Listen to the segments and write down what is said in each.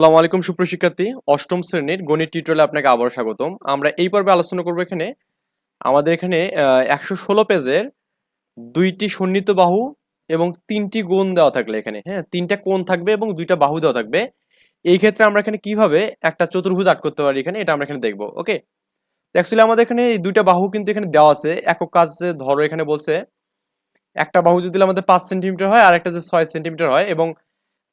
আসসালামু আলাইকুম সুপ্রশিক্ষার্থী অষ্টম শ্রেণির গণিত টিউটোরিয়ালে আপনাকে আবারও স্বাগতম। আমরা এই পর্বে আলোচনা করব এখানে, আমাদের এখানে একশো ষোলো পেজের দুইটি সন্নিহিত বাহু এবং তিনটি গুণ দেওয়া থাকলে এখানে হ্যাঁ তিনটা কোণ থাকবে এবং দুইটা বাহু দেওয়া থাকবে। এই ক্ষেত্রে আমরা এখানে কীভাবে একটা চতুর্ভুজ আট করতে পারি এখানে, এটা আমরা এখানে দেখব, ওকে? অ্যাকচুয়ালি আমাদের এখানে এই দুইটা বাহু কিন্তু এখানে দেওয়া আছে। একক কাজে ধরো এখানে বলছে, একটা বাহু যদি আমাদের পাঁচ সেন্টিমিটার হয় আর একটা যে ছয় সেন্টিমিটার হয় এবং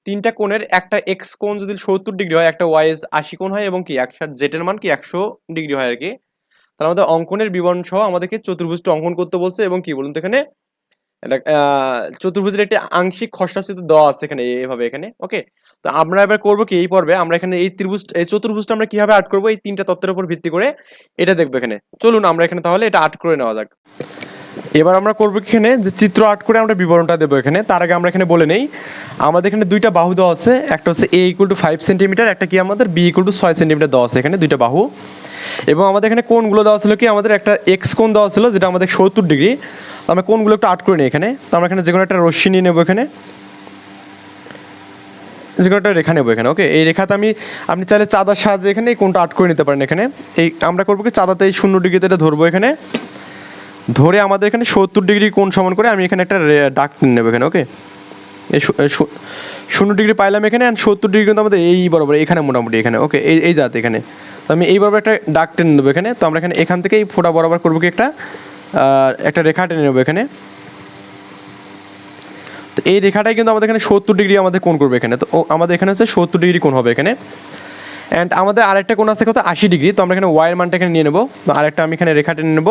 তিনটা কোণের, একটা এক্স কোণ যদি সত্তর ডিগ্রি হয়, একটা ওয়াইজ আশি কোণ হয় এবং কি একশো জেটের মান কি একশো ডিগ্রি হয় আর কি, তাহলে আমাদের অঙ্কনের বিবরণ সহ আমাদেরকে চতুর্ভুজটা অঙ্কন করতে বলছে এবং কি বলুন তো এখানে চতুর্ভুজের একটি আংশিক খসড়াচিত্র দেওয়া আছে এখানে এভাবে এখানে ওকে তো আমরা এবার করব কি এই পর্বে, আমরা এখানে এই ত্রিভুজ, এই চতুর্ভুজটা আমরা কীভাবে আট করব, এই তিনটা তত্ত্বের উপর ভিত্তি করে, এটা দেখব এখানে। চলুন আমরা এখানে তাহলে এটা আট করে নেওয়া যাক। এবার আমরা করব এখানে যে চিত্র আট করে আমরা বিবরণটা দেবো এখানে। তার আগে আমরা এখানে বলে নেই, আমাদের এখানে দুইটা বাহু দেওয়া আছে, একটা হচ্ছে A equal to five centimeter একটা কি আমাদের বি ইকুয়াল টু ছয় সেন্টিমিটার দেওয়া আছে এখানে দুইটা বাহু। এবং আমাদের এখানে কোনগুলো দেওয়া ছিল কি, আমাদের একটা এক্স কোন দেওয়া ছিল, যেটা আমাদের সত্তর ডিগ্রি। আমরা কোনগুলো একটু আট করে নিই এখানে। তো আমরা এখানে যে কোনো একটা রশ্মি নিয়ে নেব এখানে। যে কোনো একটা রেখা নেব এখানে, ওকে? এই রেখাতে আমি, আপনি চাইলে চাঁদার সাহায্যে এখানে এই কোনটা আট করে নিতে পারেন এখানে। এই আমরা করব কি, চাঁদাতে এই শূন্য ডিগ্রিতে এটা ধরবো এখানে। ধরে আমাদের এখানে সত্তর ডিগ্রি কোণ সমান করে আমি এখানে একটা টেনে নেব এখানে ওকে এই শূন্য ডিগ্রি পাইলাম এখানে অ্যান্ড সত্তর ডিগ্রি কিন্তু আমাদের এই বরাবর, এখানে মোটামুটি এখানে ওকে এই এই জাত এখানে। তো আমি এই বরাবর একটা ডাক টেনে নেব এখানে, তো আমরা এখানে, এখান থেকে এই ফোটা বরাবর করব কি একটা একটা রেখা টেনে নেব এখানে। তো এই রেখাটাই কিন্তু আমাদের এখানে সত্তর ডিগ্রি আমাদের কোণ করবে এখানে, তো আমাদের এখানে হচ্ছে সত্তর ডিগ্রি কোণ হবে এখানে। অ্যান্ড আমাদের আরেকটা কোণ আছে কত আশি ডিগ্রি, তো আমরা এখানে ওয়াইয়ের মানটা এখানে নিয়ে নেব। তো আরেকটা আমি এখানে রেখা টেনে নেব।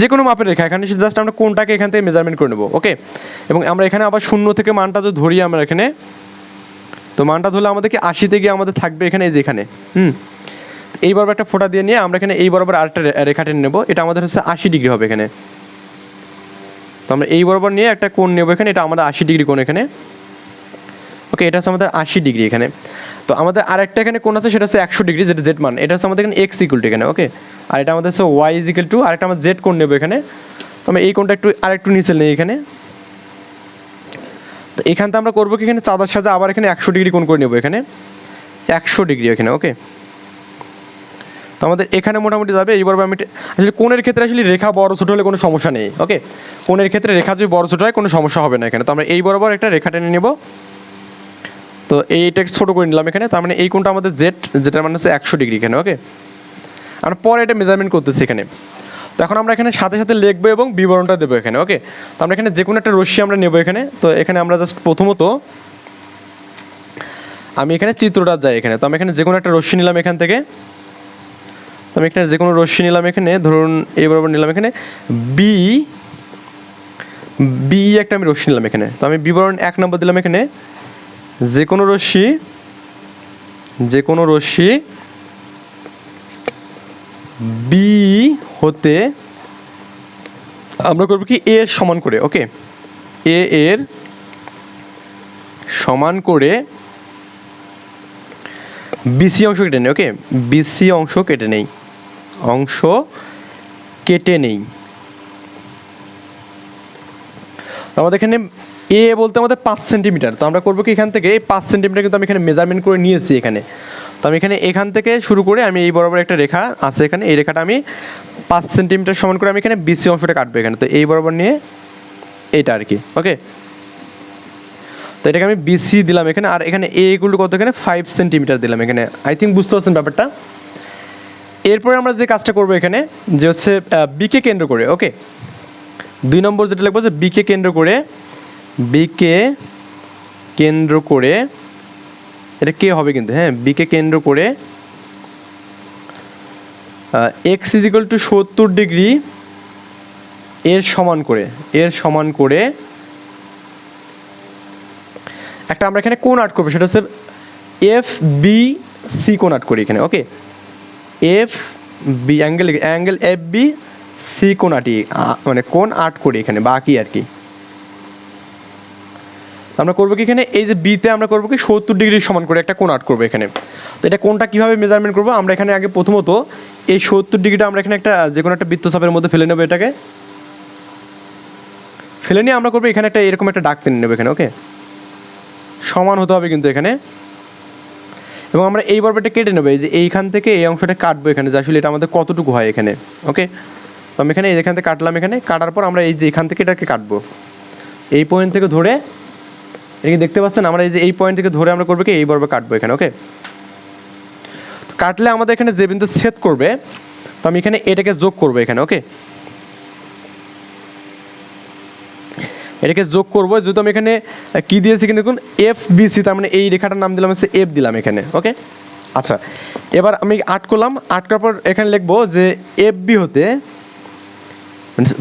যে কোনো মাপের রেখা, এখানে জাস্ট আমরা কোনটাকে এখান থেকে মেজারমেন্ট করে নেব ওকে এবং আমরা এখানে আবার শূন্য থেকে মানটা তো ধরি আমরা এখানে। তো মানটা ধরলে আমাদেরকে আশিতে গিয়ে আমাদের থাকবে এখানে, এই যে এখানে, হুম? এই বরাবর একটা ফোঁটা দিয়ে নিয়ে আমরা এখানে এই বরাবর আরেকটা রেখা টেনে নেব, এটা আমাদের হচ্ছে আশি ডিগ্রি হবে এখানে। তো আমরা এই বরাবর নিয়ে একটা কোণ নেব এখানে, এটা আমাদের আশি ডিগ্রি কোণ এখানে। ওকে এটা হচ্ছে আমাদের আশি ডিগ্রি এখানে। তো আমাদের আরেকটা এখানে কোন আছে, সেটা হচ্ছে একশো ডিগ্রি যেটা জেড মান। এটা হচ্ছে আমাদের এখানে এক্স ইকুয়াল টু এখানে ওকে আর এটা আমাদের হচ্ছে ওয়াই ইজ ইকুয়াল টু আরেকটা আমরা জেড কোণ নেব এখানে। তো আমরা এই কোণটা একটু, আরেকটু নিচে নেই এখানে। তো এখান থেকে আমরা করব কি, এখানে চাঁদার সাজা আবার এখানে একশো ডিগ্রি কোণ করে নেব এখানে। একশো ডিগ্রি এখানে ওকে তো আমাদের এখানে মোটামুটি যাবে, এইবার আমি আসলে কোণের ক্ষেত্রে আসলে রেখা বড় ছোটো হলে কোনো সমস্যা নেই ওকে কোণের ক্ষেত্রে রেখা যদি বড় ছোটো হয়, কোনো সমস্যা হবে না এখানে। তো আমরা এই বরাবর একটা রেখা টেনে নেব। তো এইটা ছোটো করে নিলাম এখানে। তার মানে এই কোণটা আমাদের জেড যেটার মানে হচ্ছে একশো ডিগ্রি এখানে ওকে আমরা পরে এটা মেজারমেন্ট করতেছি এখানে। তো এখন আমরা এখানে সাথে সাথে লিখব এবং বিবরণটা দেবো এখানে ওকে তো আমরা এখানে যে কোনো একটা রশ্মি আমরা নেব এখানে। তো এখানে আমরা জাস্ট প্রথমত আমি এখানে চিত্রটা যাই এখানে। তো আমি এখানে যে কোনো একটা রশ্মি নিলাম এখান থেকে। তো আমি এখানে যে কোনো রশ্মি নিলাম এখানে, ধরুন এই বরাবর নিলাম এখানে। বি বি একটা আমি রশ্মি নিলাম এখানে। তো আমি বিবরণ এক নম্বর দিলাম এখানে। যে কোনো রশ্মি যে কোনো রশ্মি বি হতে আমরা করব কি এ সমান করে ওকে এ এর সমান করে বিসি অংশ কেটে নেই ওকে বিসি অংশ কেটে নেই, অংশ কেটে নেই। আমাদের এখানে এ বলতে আমাদের পাঁচ সেন্টিমিটার তো আমরা করব কি এখান থেকে? এই পাঁচ সেন্টিমিটার কিন্তু আমি এখানে মেজারমেন্ট করে নিয়েছি এখানে। তো আমি এখানে এখান থেকে শুরু করে আমি এই বরাবর একটা রেখা আছে এখানে। এই রেখাটা আমি পাঁচ সেন্টিমিটার সমান করে আমি এখানে বিসি অংশটা কাটবো এখানে। তো এই বরাবর নিয়ে এইটা আর কি। ওকে তো এটাকে আমি বিসি দিলাম এখানে। আর এখানে এ গুলো কত এখানে? ফাইভ সেন্টিমিটার দিলাম এখানে। আই থিঙ্ক বুঝতে পারছেন ব্যাপারটা? এরপরে আমরা যে কাজটা করব এখানে, যে হচ্ছে বিকে কেন্দ্র করে। ওকে দুই নম্বর যেটা লিখব যে বিকে কেন্দ্র করে বিকে কেন্দ্র করে, এটা কে হবে কিন্তু হ্যাঁ বিকে কেন্দ্র করে এক্স ইজিক্যাল টু সত্তর ডিগ্রি এর সমান করে, এর সমান করে, একটা আমরা এখানে কোন আর্ট করব, সেটা হচ্ছে এফ বি সি কোন আর্ট করি এখানে okay F B, angle angle F B C কোন আটি মানে কোন আর্ট করি এখানে, বাকি আর কি। আমরা করব কি এখানে? এই যে বিতে আমরা করব কি? সত্তর ডিগ্রি সমান করে একটা কোন আর্ট করব এখানে। তো এটা কোনটা কীভাবে মেজারমেন্ট করব? আমরা এখানে আগে প্রথমত এই সত্তর ডিগ্রিটা আমরা এখানে একটা, যে কোনো একটা বৃত্তচাপের মধ্যে ফেলে নেব এটাকে। ফেলে নিয়ে আমরা করব এখানে একটা এরকম একটা ডাক টেনে নেব এখানে, ওকে? সমান হতে হবে কিন্তু এখানে। এবং আমরা এই বর্বটা কেটে নেব, এই যে এইখান থেকে এই অংশটা কাটবো এখানে, যে আসলে এটা আমাদের কতটুকু হয় এখানে, ওকে? তো আমি এখানে এখান থেকে কাটলাম এখানে, কাটার পর আমরা এই যে এখান থেকে এটাকে কাটবো। এই পয়েন্ট থেকে ধরে এটাকে দেখতে পাচ্ছেন, আমরা এই যে এই পয়েন্ট থেকে ধরে আমরা করব কি? এই বর্বে কাটবো এখানে ওকে তো কাটলে আমাদের এখানে যে বিন্দু ছেদ করবে, তো আমি এখানে এটাকে যোগ করব এখানে ওকে এটাকে যোগ করব, যেহেতু আমি এখানে কি দিয়েছি কিন্তু দেখুন এফ বিসি তার মানে এই রেখাটার নাম দিলাম হচ্ছে এফ দিলাম এখানে ওকে আচ্ছা এবার আমি আট করলাম, আট করার পর এখানে লিখব যে এফ বি হতে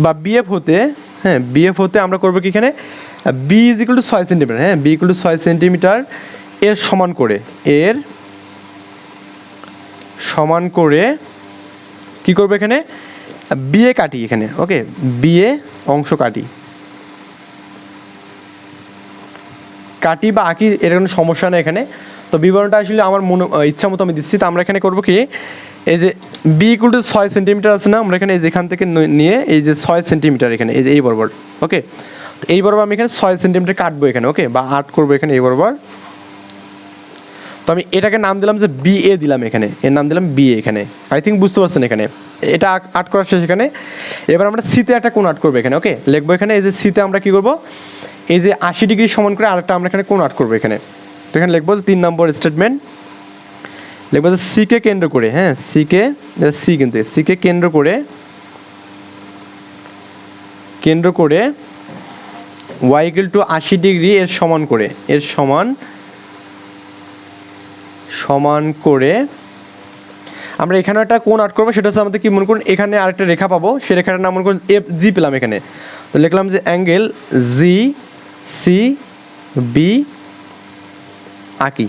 বা বিএফ হতে হ্যাঁ বিএফ হতে আমরা করব কি এখানে? বি ইজ ইকুয়াল টু ছয় সেন্টিমিটার হ্যাঁ? বি ইকুয়াল টু ছয় সেন্টিমিটার এর সমান করে, এর সমান করে কি করব এখানে? বিএ কাটি এখানে ওকে বিএ অংশ কাটি। কাটি বা আঁকি, এর কোনো সমস্যা নেই এখানে। তো বিবরণটা আসলে আমার মনে ইচ্ছা মতো আমি দিচ্ছি। তো আমরা এখানে করব কি? এই যে বি ইকুয়াল টু ছয় সেন্টিমিটার আছে না, আমরা এখানে এই যে এখান থেকে নিয়ে এই যে ছয় সেন্টিমিটার এখানে, এই যে এই বরাবর ওকে এই বরাবর আমি এখানে ছয় সেন্টিমিটার কাটবো এখানে ওকে বা আট করব এখানে এই বরাবর। তো আমি এটাকে নাম দিলাম যে বি এ দিলাম এখানে, এর নাম দিলাম বি এখানে। আই থিঙ্ক বুঝতে পারছেন এখানে। এটা আট- করার শেষ এখানে। এবার আমরা সিতে একটা কোন আট করব এখানে ওকে লিখব এখানে, এই যে সিতে আমরা কি করব? এই যে আশি ডিগ্রি সমান করে আরেকটা আমরা এখানে কোন আট করব এখানে। তো এখানে লিখব তিন নম্বর স্টেটমেন্ট লিখব যে সিকে কেন্দ্র করে হ্যাঁ সিকে সি কিন্তু সিকে কেন্দ্র করে কেন্দ্র করে ওয়াইকেল টু আশি ডিগ্রি এর সমান করে, এর সমান সমান করে, আমরা এখানে একটা কোণ আট করব, সেটা হচ্ছে আমাদের কি মনে করুন, এখানে আরেকটা রেখা পাবো, সে রেখাটার নাম মনে করুন এফ জি পেলাম এখানে। তো লিখলাম যে অ্যাঙ্গেল জি সি বি আঁকি।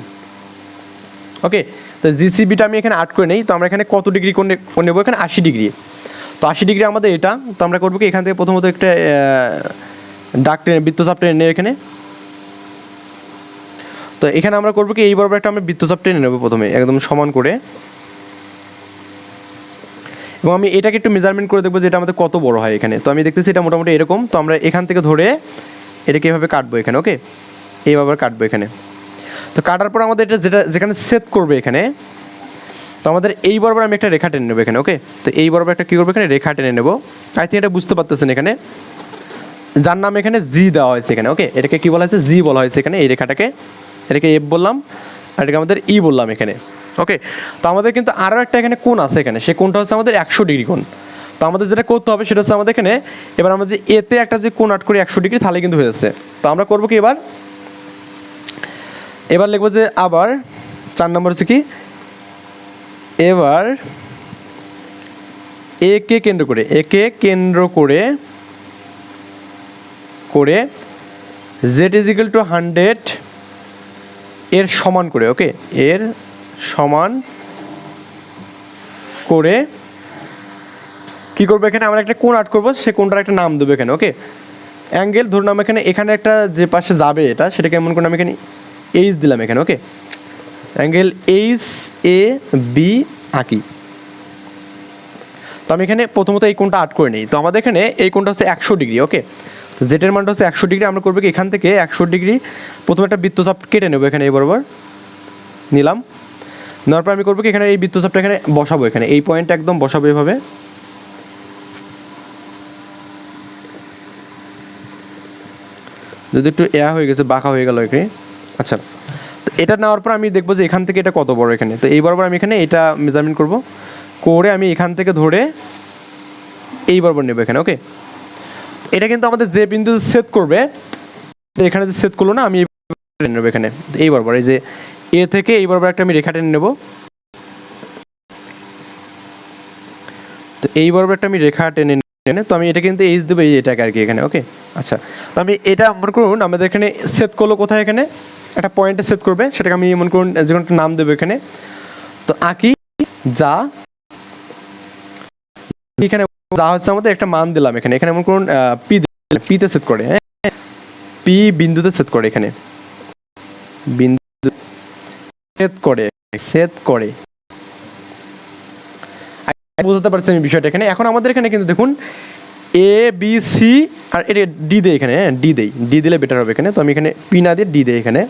ওকে তো জিসিবিটা আমি এখানে আট করে নেই, তো আমরা এখানে কত ডিগ্রি কোণ নে- কোণ নেব? এখানে আশি ডিগ্রি তো আশি ডিগ্রি আমাদের এটা, তো আমরা করব কি? এখান থেকে প্রথমত একটা ডাক টেনে বৃত্তচাপ টেনে নেই এখানে। তো এখানে আমরা করব কি? এই বরাবর একটা আমরা বৃত্তচাপ টেনে নেব প্রথমে, একদম সমান করে। এবং আমি এটাকে একটু মেজারমেন্ট করে দেখব যে এটা আমাদের কত বড় হয় এখানে। তো আমি দেখতেছি এটা মোটামুটি এরকম, তো আমরা এখান থেকে ধরে এটাকে এভাবে কাটবো এখানে ওকে এইভাবে কাটবো এখানে। তো কাটার পর আমাদের এটা যেটা, যেখানে সেট করবে এখানে, তো আমাদের এই বরাবর আমি একটা রেখা টেনে নেব এখানে ওকে তো এই বরাবর একটা কী করব এখানে? রেখা টেনে নেব। আই থিঙ্ক এটা বুঝতে পারতেছেন এখানে। যার নাম এখানে জি দেওয়া হয়েছে এখানে ওকে এটাকে কী বলা হয়েছে? জি বলা হয়েছে এখানে, এই রেখাটাকে। এটাকে এফ বললাম, আর এটাকে আমাদের ই বললাম এখানে ওকে তো আমাদের কিন্তু আরও একটা এখানে কোণ আছে এখানে, সে কোণটা হচ্ছে আমাদের একশো ডিগ্রি কোণ। তো আমাদের যেটা করতে হবে সেটা হচ্ছে আমাদের এখানে, এবার আমরা যে এতে একটা যে কোণ আট করি একশো ডিগ্রি, তাহলে কিন্তু হয়ে যাচ্ছে। তো আমরা করব কি এবার? এবার লিখব যে আবার, চার নম্বর হচ্ছে কি? এবার একে কেন্দ্র করে, একে কেন্দ্র করে করে Z is equal to hundred এর সমান করে ওকে এর সমান করে কি করব এখানে? আমরা একটা কোন আট করব, সে কোণটার একটা নাম দেবো এখানে ওকে অ্যাঙ্গেল ধরুন, আমরা এখানে এখানে একটা যে পাশে যাবে এটা সেটাকে এমন করে, আমি এখানে এইচ দিলাম এখানে okay angle H A B আঁকি। তো আমি এখানে প্রথমত এই কোণটা আট করে নিই। তো আমাদের এখানে এই কোণটা হচ্ছে একশো ডিগ্রি ওকে জেটের মানটা হচ্ছে একশো ডিগ্রি, আমরা করব কি এখান থেকে একশো ডিগ্রি। প্রথমে একটা বৃত্তচাপ কেটে নেব এখানে, এই বরাবর। নিলাম। নেওয়ার পর আমি করব কি এখানে এই বৃত্তচাপটা এখানে বসাবো এখানে। এই পয়েন্টটা একদম বসাবো এভাবে। যদি একটু এয়া হয়ে গেছে, বাঁকা হয়ে গেল এখানে। আচ্ছা এটা নেওয়ার পর আমি দেখব যে এখান থেকে এটা কত বড় এখানে। তো এই বরাবর আমি এখানে এটা মেজারমেন্ট করব। করে আমি এখান থেকে ধরে এই বরাবর নেব এখানে ওকে এটা কিন্তু আমাদের যে বিন্দু সেট করবে, এখানে যে সেট করল না, আমি নেব এখানে। এই বরাবর, এই যে এ থেকে এই বরাবর একটা আমি রেখা টেনে নেব। তো এই বরাবর একটা আমি রেখা টেনে টেনে তো আমি এটা কিন্তু এইচ দেবো এই এটাকে আর কি এখানে ওকে আচ্ছা তো আমি এটা মনে করুন, আমাদের এখানে সেট করল কোথায় এখানে? একটা পয়েন্টে সেট করবে, সেটাকে আমি মনে করুন, যে কোনো একটা নাম দেবো এখানে। তো আঁকি, যা, এখানে যা হচ্ছে আমাদের একটা মান দিলাম এখানে। এখানে মনে করুন পি পিতে সেট করে হ্যাঁ? পি বিন্দুতে সেট করে এখানে। বিন্দু সেট করে সেট করে। বুঝতে পারছেন এই বিষয়টা এখানে। এখন আমাদের এখানে কিন্তু দেখুন এ বি সি আর এটা ডি দেয় এখানে হ্যাঁ? ডি দেই ডি দিলে বেটার হবে এখানে। তো আমি এখানে পি না দিয়ে ডি দেই এখানে।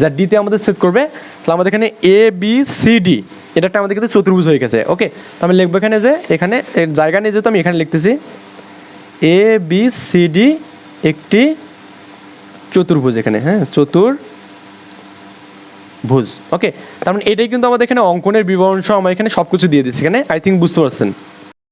যা ডিতে আমাদের সেট করবে, তাহলে আমাদের এখানে এ বি সি ডি এটা একটা আমাদের কিন্তু চতুর্ভুজ হয়ে গেছে ওকে তো আমি লিখব এখানে যে, এখানে জায়গা নিয়ে যেহেতু আমি এখানে লিখতেছি এ বি সি ডি একটি চতুর্ভুজ এখানে হ্যাঁ চতুর ভুজ ওকে তার মানে এটাই কিন্তু আমাদের এখানে অঙ্কনের বিবরণ সহ আমরা এখানে সব কিছু দিয়ে দিচ্ছি, এখানে আই থিঙ্ক বুঝতে পারছেন।